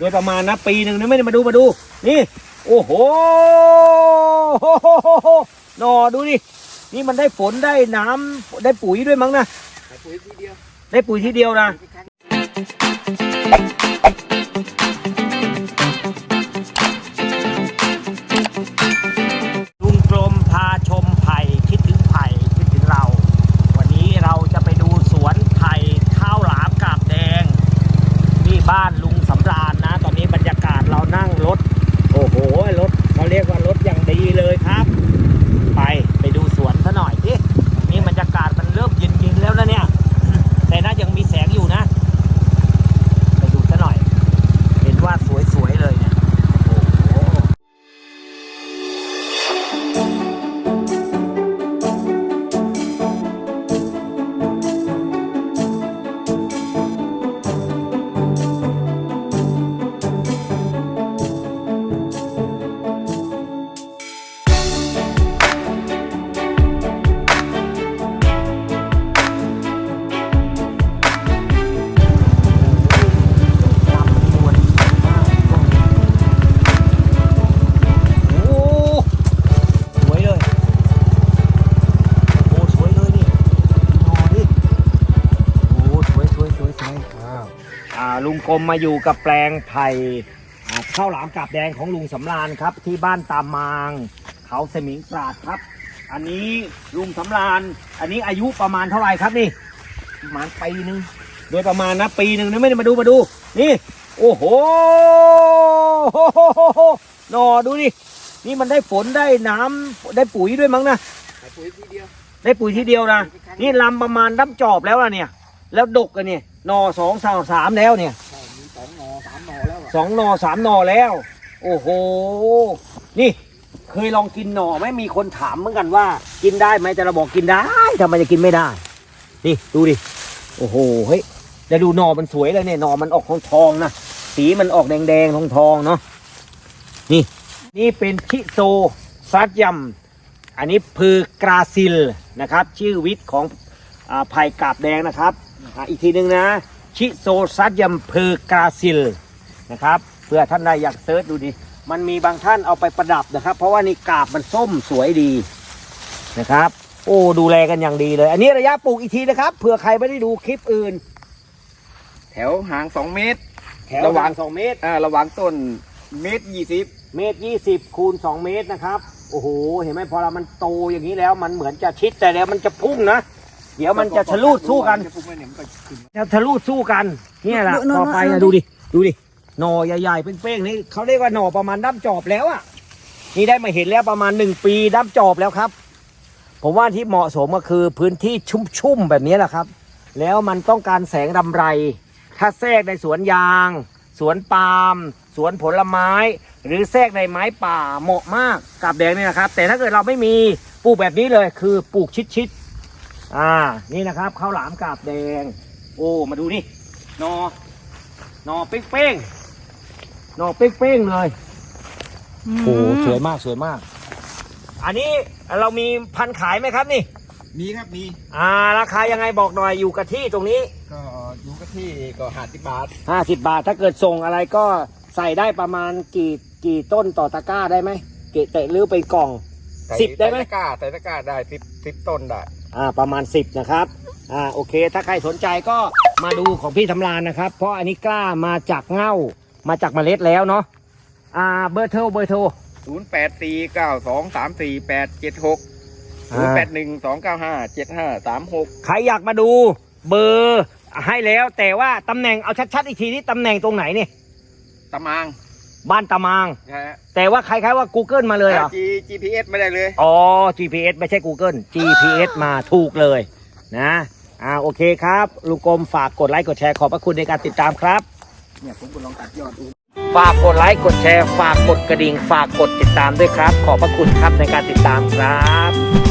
โดยประมาณนะปีหนึ่งนะไม่ได้มาดูมาดู นี่ โอ้โหหนอดูดินี่มันได้ฝนได้น้ำได้ปุ๋ยด้วยมั้งนะปุ๋ยทีเดียวได้ปุ๋ยทีเดียวนะ ลุงกรมมาอยู่กับแปลงไผ่อ่าข้าวหลามกาบแดงของลุงสำราญครับ ที่บ้านตามางเขาสมิงปราดครับ อันนี้ลุงสำราญอันนี้อายุประมาณเท่าไหร่ครับนี่ประมาณปีหนึงโดยประมาณนะปีหนึ่งนะไม่ได้มาดูมาดู นี่ โอ้โหหนอดูดินี่มันได้ฝนได้น้ำได้ปุ๋ยด้วยมั้งนะปุ๋ยทีเดียวได้ปุ๋ยทีเดียวนะนี่ลำประมาณน้ำจอบแล้วล่ะเนี่ย แล้วดกกันเนี่ยห นอสองสามสามแล้วเนี่ยใช่มีสองหนอสามหนอแล้วอะสองหนอสามหนอแล้ว โอ้โห นี่ เคยลองกินหน่อไหมมีคนถามเหมือนกันว่า กินได้ไหมแต่เราบอกกินได้ทำไมจะกินไม่ได้ นี่ดูดิ โอ้โห เฮ้ยแล้วดูหน่อมันสวยเลยเนี่ยหน่อมันออกทองทองๆนะ สีมันออกแดงแดงทองทองๆเนาะ นี่ นี่เป็นชิโซซัดยัมอันนี้พือกราซิลนะครับ ชื่อวิทย์ของอาไผ่กาบแดงนะครับ อ่าอีกทีหนึ่งนะ ชิโซซัดยัมพือกราซิลนะครับเพื่อท่านใดอยากเซิร์ชดูดิมันมีบางท่านเอาไปประดับนะครับ เพราะว่านี่กาบมันส้มสวยดีนะครับ โอ้ดูแลกันอย่างดีเลย อันนี้ระยะปลูกอีกทีนะครับเผื่อใครไม่ได้ดูคลิปอื่น แถวห่างสองเมตร แถวระหว่างสองเมตร อ่าระหว่างต้นเมตรยี่สิบเมตรยี่สิบคูณสองเมตรนะครับ โอ้โห เห็นไหมพอเรามันโตอย่างนี้แล้วมันเหมือนจะชิดแต่แล้วมันจะพุ่งนะ เดี๋ยวมันจะทะลุสู้กันจะพุ่งไปเนี่ยมันก็ขึ้นจะทะลุสู้กัน เนี่ยแหละดูดูต่อไปดูนะดูดูดิ ดูดิ หน่อใหญ่ๆเป้งๆนี่เขาเรียกว่าหน่อประมาณด้ามจอบแล้วอะ นี่ได้มาเห็นแล้วประมาณหนึ่งปีด้ามจอบแล้วครับ ผมว่าที่เหมาะสมก็คือพื้นที่ชุ่มๆแบบนี้แหละครับ แล้วมันต้องการแสงรำไร ถ้าแทรกในสวนยาง สวนปาล์ม สวนผลไม้ หรือแทรกในไม้ป่าเหมาะมากกับแดงนี่นะครับ แต่ถ้าเกิดเราไม่มีปลูกแบบนี้เลยคือปลูกชิดๆ อ่า นี่นะครับข้าวหลามกาบแดง โอ้ มาดูนี่หนอหนอเป้งๆหนอเป้งๆเลยโอ้สวยมากสวยมาก อันนี้เรามีพันธุ์ขายไหมครับนี่ มีครับมี อ่า ราคายังไงบอกหน่อยอยู่กับที่ตรงนี้ ก็อยู่กับที่ก็หาสิบบาท50บาทถ้าเกิดส่งอะไรก็ใส่ได้ประมาณกี่กี่ต้นต่อตะกร้าได้ไหมเกะเตะหรือเป็นกล่องใส่สิบได้ไหมใส่ตะกร้าใส่ตะกร้าได้สิบสิบต้นได้ อ่าประมาณ 10 นะครับอ่าโอเค ถ้าใครสนใจก็มาดูของพี่ทำลานนะครับ เพราะอันนี้กล้ามาจากเง่ามาจากเมล็ดแล้วเนาะอ่าเบอร์โทรเบอร์โทรศูนย์แปดสี่เก้าสองสามสี่แปดเจ็ดหกอ่าศูนย์แปดหนึ่งสองเก้าห้าเจ็ดห้าสามหกใครอยากมาดูเบอร์ให้แล้วแต่ว่าตำแหน่งเอาชัดๆอีกทีนี่ตำแหน่งตรงไหนเนี่ยตะมาง บ้านตามางนะฮะแต่ว่าใครๆว่า Google มาเลยเหรอ G GPS ไม่ได้เลย อ๋อ GPS ไม่ใช่ Google GPS มาถูกเลยนะ อ่า โอเคครับ ลุงกรมฝากกดไลค์ กดแชร์ ขอบพระคุณในการติดตามครับ เนี่ยผมก็ลองตัดยอดดู ฝากกดไลค์ กดแชร์ ฝากกดกระดิ่ง ฝากกดติดตามด้วยครับ ขอบพระคุณครับในการติดตามครับ